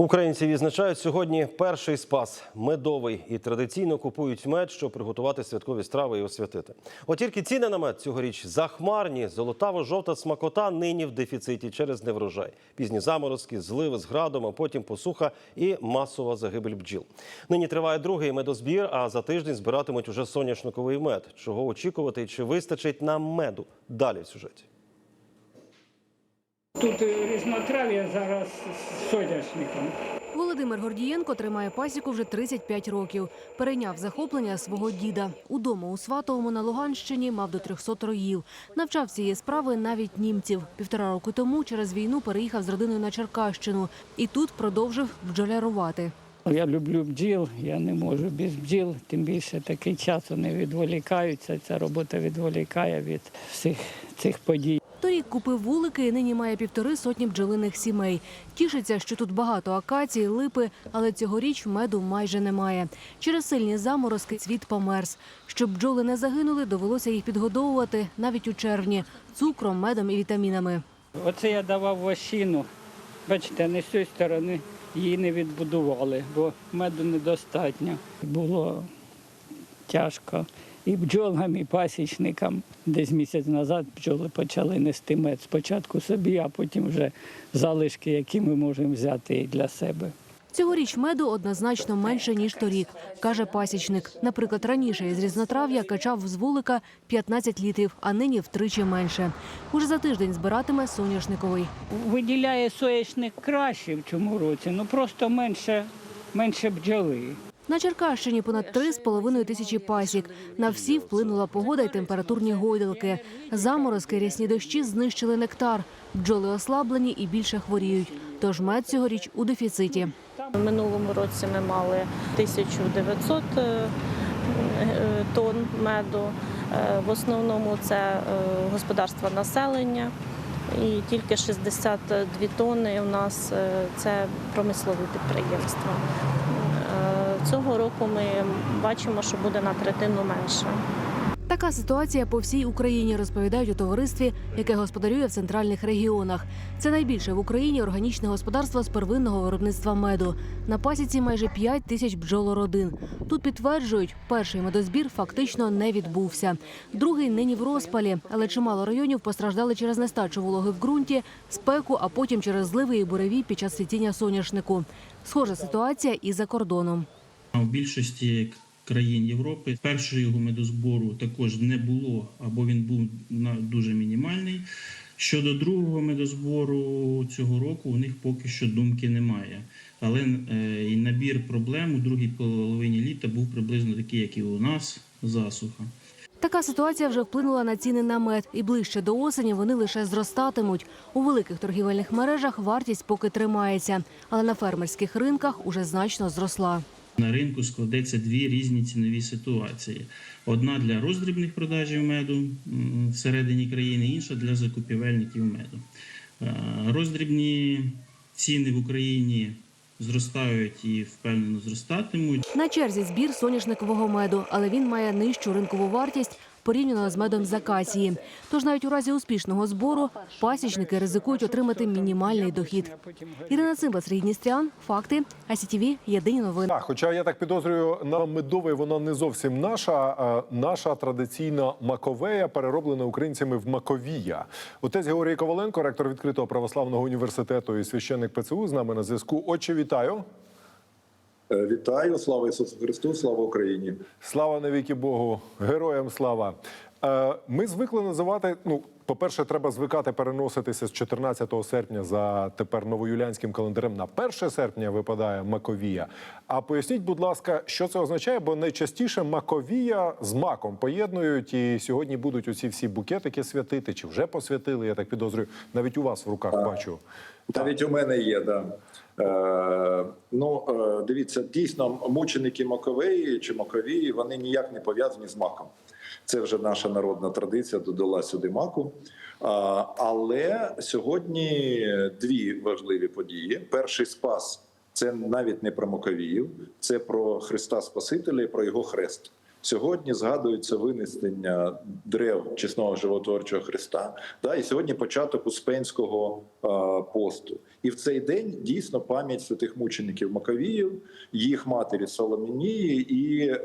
Українці відзначають сьогодні перший спас медовий і традиційно купують мед, щоб приготувати святкові страви і освятити. От тільки ціни на мед цьогоріч захмарні. Золотаво-жовта смакота нині в дефіциті через неврожай. Пізні заморозки, зливи з градом, а потім посуха і масова загибель бджіл. Нині триває другий медозбір, а за тиждень збиратимуть уже соняшниковий мед. Чого очікувати і чи вистачить нам меду? Далі в сюжеті. Тут е, різнотрав'я зараз з соняшником. Володимир Гордієнко тримає пасіку вже 35 років. Перейняв захоплення свого діда. Удома у Сватовому на Луганщині мав до 300 роїв. Навчав цієї справи навіть німців. Півтора року тому через війну переїхав з родиною на Черкащину і тут продовжив бджолярувати. Я люблю бджіл, я не можу без бджіл, тим більше такий час вони відволікаються. Ця робота відволікає від всіх цих подій. Торік купив вулики і нині має півтори сотні бджолиних сімей. Тішиться, що тут багато акацій, липи, але цьогоріч меду майже немає. Через сильні заморозки цвіт померз. Щоб бджоли не загинули, довелося їх підгодовувати навіть у червні цукром, медом і вітамінами. Оце я давав вощину. Бачите, не з цієї сторони її не відбудували, бо меду недостатньо. Було тяжко. І бджолам, і пасічникам. Десь місяць назад бджоли почали нести мед спочатку собі, а потім вже залишки, які ми можемо взяти і для себе. Цьогоріч меду однозначно менше ніж торік, каже пасічник. Наприклад, раніше із різнотрав'я качав з вулика 15 літрів, а нині втричі менше. Уже за тиждень збиратиме соняшниковий. Виділяє соняшник краще в цьому році, ну просто менше, менше бджоли. На Черкащині понад 3,5 тисячі пасік. На всі вплинула погода і температурні гойдалки. Заморозки, рясні дощі знищили нектар. Бджоли ослаблені і більше хворіють. Тож мед цьогоріч у дефіциті. В минулому році ми мали 1900 е, е, тонн меду. Е, В основному це господарства населення. І тільки 62 тонни у нас це промислові підприємства. Цього року ми бачимо, що буде на третину менше. Така ситуація по всій Україні розповідають у товаристві, яке господарює в центральних регіонах. Це найбільше в Україні органічне господарство з первинного виробництва меду. На пасіці майже 5 тисяч бджолородин. Тут підтверджують, перший медозбір фактично не відбувся. Другий нині в розпалі, але чимало районів постраждали через нестачу вологи в ґрунті, спеку, а потім через зливи і буревій під час світіння соняшнику. Схожа ситуація і за кордоном. В більшості країн Європи першого медозбору також не було або він був на дуже мінімальний. Щодо другого медозбору цього року у них поки що думки немає. Але е, і набір проблем у другій половині літа був приблизно такий, як і у нас засуха. Така ситуація вже вплинула на ціни на мед, і ближче до осені вони лише зростатимуть. У великих торгівельних мережах вартість поки тримається, але на фермерських ринках уже значно зросла. На ринку складеться дві різні цінові ситуації: одна для роздрібних продажів меду всередині країни, інша для закупівельників меду. Е, Роздрібні ціни в Україні зростають і впевнено зростатимуть. На черзі збір соняшникового меду, але він має нижчу ринкову вартість порівняно з медом з акації. Тож навіть у разі успішного збору пасічники ризикують отримати мінімальний дохід. Ірина Цимба, Сергій Дністрян, факти, АСІТІВІ, єдині новини. Так, хоча я так підозрюю, на медовий вона не зовсім наша. а Наша традиційна маковея перероблена українцями в маковія. Отець Георгій Коваленко, ректор відкритого православного університету і священник ПЦУ, з нами на зв'язку. Отче, вітаю. Е, Вітаю, слава Ісусу Христу, слава Україні. Слава навіки Богу, героям слава. Е, Ми звикли називати. Ну, по-перше, треба звикати переноситися з 14 серпня за тепер новоюліанським календарем на 1 серпня випадає Маковія. А поясніть, будь ласка, що це означає, бо найчастіше Маковія з маком поєднують, і сьогодні будуть оці всі букетики святити, чи вже посвятили, я так підозрюю. Навіть у вас в руках бачу. Навіть у мене є, да. Е, е, дивіться, дійсно, мученики Маковеї чи Маковії, вони ніяк не пов'язані з маком. Це вже наша народна традиція, додала сюди маку. Але сьогодні дві важливі події: перший спас це навіть не про Маковіїв, це про Христа Спасителя і про його хрест. Сьогодні згадується винесення дерев чесного животворчого Христа. Да, і сьогодні початок Успенського е, посту. І в цей день дійсно пам'ять святих мучеників Маковіїв, їх матері Соломінії і е,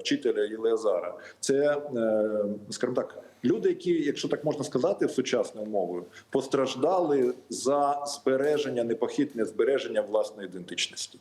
вчителя Єлеазара. Це, е, скажімо так, люди, які, якщо так можна сказати, сучасною мовою, постраждали за збереження, непохитне збереження власної ідентичності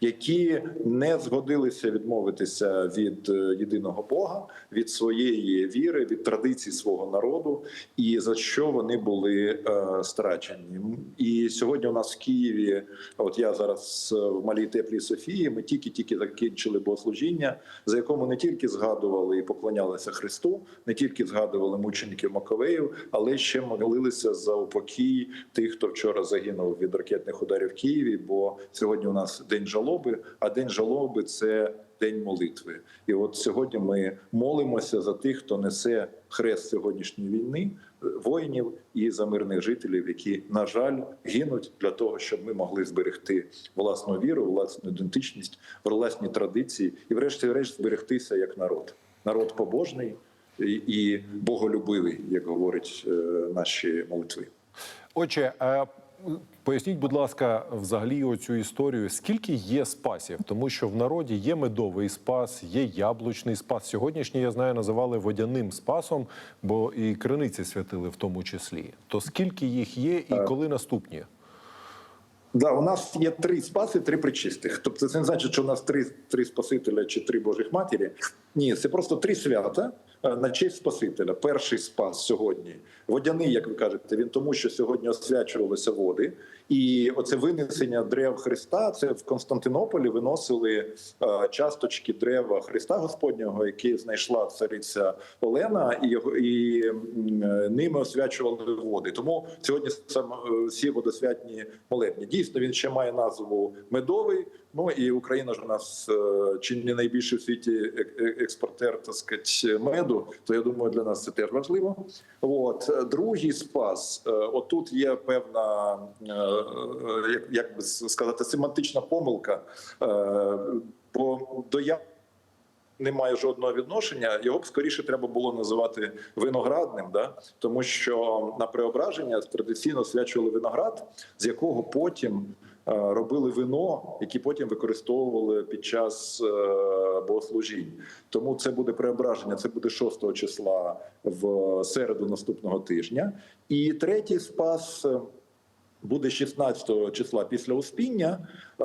які не згодилися відмовитися від е, єдиного Бога, від своєї віри, від традицій свого народу, і за що вони були е, страчені. І сьогодні у нас в Києві, от я зараз е, в малій теплій Софії, ми тільки-тільки закінчили богослужіння, за якому не тільки згадували і поклонялися Христу, не тільки згадували мучеників Маковеїв, але ще молилися за упокій тих, хто вчора загинув від ракетних ударів в Києві. Бо сьогодні у нас день жалоби, а день жалоби це день молитви. І от сьогодні ми молимося за тих, хто несе хрест сьогоднішньої війни, е, воїнів і за мирних жителів, які на жаль гинуть для того, щоб ми могли зберегти власну віру, власну ідентичність, власні традиції, і, врешті-решт, зберегтися як народ. Народ побожний і- і боголюбивий, як говорять е, наші молитви. Отже, е, поясніть, будь ласка, взагалі оцю історію. Скільки є спасів? Тому що в народі є медовий спас, є яблучний спас. Сьогоднішній я знаю, називали водяним спасом, бо і криниці святили в тому числі. То скільки їх є, і коли наступні? Да, у нас є три спаси, три причистих. Тобто це не значить, що у нас три, три спасителя чи три Божих матері. Ні, це просто три свята е, на честь Спасителя. Перший спас сьогодні. Водяний, як ви кажете, він тому, що сьогодні освячувалися води. І оце винесення дерев Христа. Це в Константинополі виносили е, часточки дерева Христа Господнього, які знайшла цариця Олена, і його і е, ними освячували води. Тому сьогодні саме е, всі водосвятні молебні. Дійсно, він ще має назву медовий. Ну і Україна ж у нас е, чи не найбільший в світі експортер так сказати, меду. То я думаю, для нас це теж важливо. От Е, другий спас. е, Отут є певна, як, як би сказати, семантична помилка. Бо до я немає жодного відношення. Його б скоріше треба було називати виноградним, да тому що на преображення традиційно свячували виноград, з якого потім робили вино, які потім використовували під час е, богослужінь. Тому це буде преображення. Це буде 6 числа в середу наступного тижня. І третій спас. е, Буде 16 числа після Успіння. Е,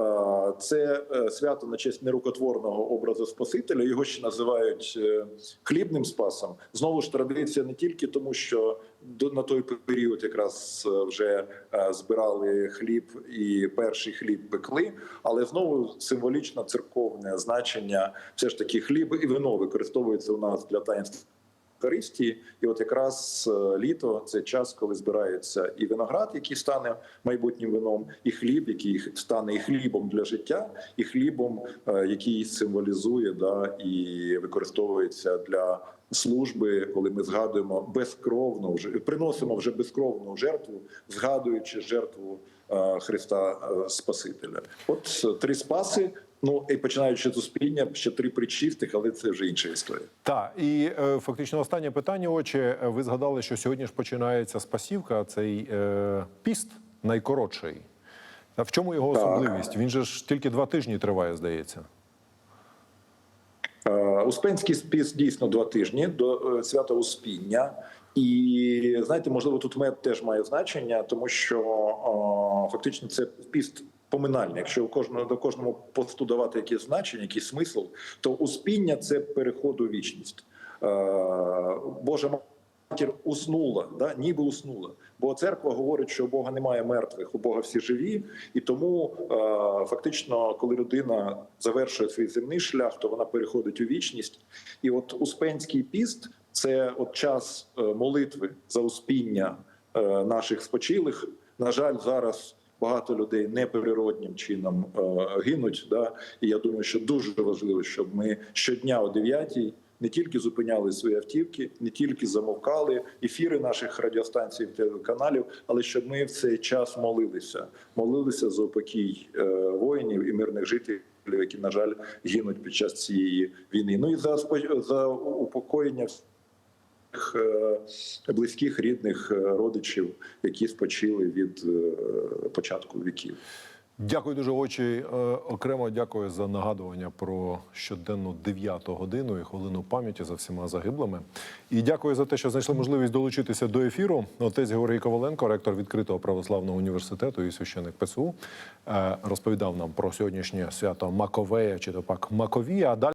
Це е, свято на честь нерукотворного образу Спасителя. Його ще називають е, хлібним спасом. Знову ж традиція не тільки тому, що на той період якраз е, вже е, збирали хліб і перший хліб пекли, але знову символічно церковне значення. Все ж таки, хліб і вино використовується у нас для таїнства. Евхаристії. І от якраз е, літо це час, коли збирається і виноград, який стане майбутнім вином, і хліб, який стане і хлібом для життя, і хлібом, який символізує да і використовується для служби, коли ми згадуємо безкровну вже приносимо вже безкровну жертву, згадуючи жертву е, Христа е, Спасителя. От е, три спаси. Ну і починаючи з успіння, ще три причистих, але це вже інша історія. Так, і е, фактично останнє питання. Отже, ви згадали, що сьогодні ж починається спасівка, цей е, піст найкоротший. А в чому його Так. особливість? Він же ж тільки два тижні триває, здається. Е, Успенський спіс дійсно два тижні до е, свята Успіння. І знаєте, можливо, тут мед теж має значення, тому що о, фактично це піст поминальний. Якщо кожного до кожному посту давати якесь значення, якийсь смисл, то успіння це переход у вічність. Боже Божа матір уснула, да, ніби уснула. Бо церква говорить, що у Бога немає мертвих, у Бога всі живі, і тому е, фактично, коли людина завершує свій земний шлях, то вона переходить у вічність. І от Успенський піст це от час е, молитви за успіння е, наших спочилих. На жаль, зараз багато людей неприроднім чином е, гинуть. Да? І я думаю, що дуже важливо, щоб ми щодня о 9 не тільки зупиняли свої автівки, не тільки замовкали ефіри наших радіостанцій телеканалів, але щоб ми в цей час молилися, молилися за упокій е, воїнів і мирних жителів. Які на жаль гинуть під час цієї війни, ну і за за упокоєння е, близьких рідних е, родичів, які спочили від початку віків. Дякую дуже очі. Е, Окремо дякую за нагадування про щоденну 9 годину і хвилину пам'яті за всіма загиблими. І дякую за те, що знайшли можливість долучитися до ефіру. Отець Георгій Коваленко, ректор відкритого православного університету і священник ПЦУ, е, розповідав нам про сьогоднішнє свято Маковея чи то пак Маковія. А далі.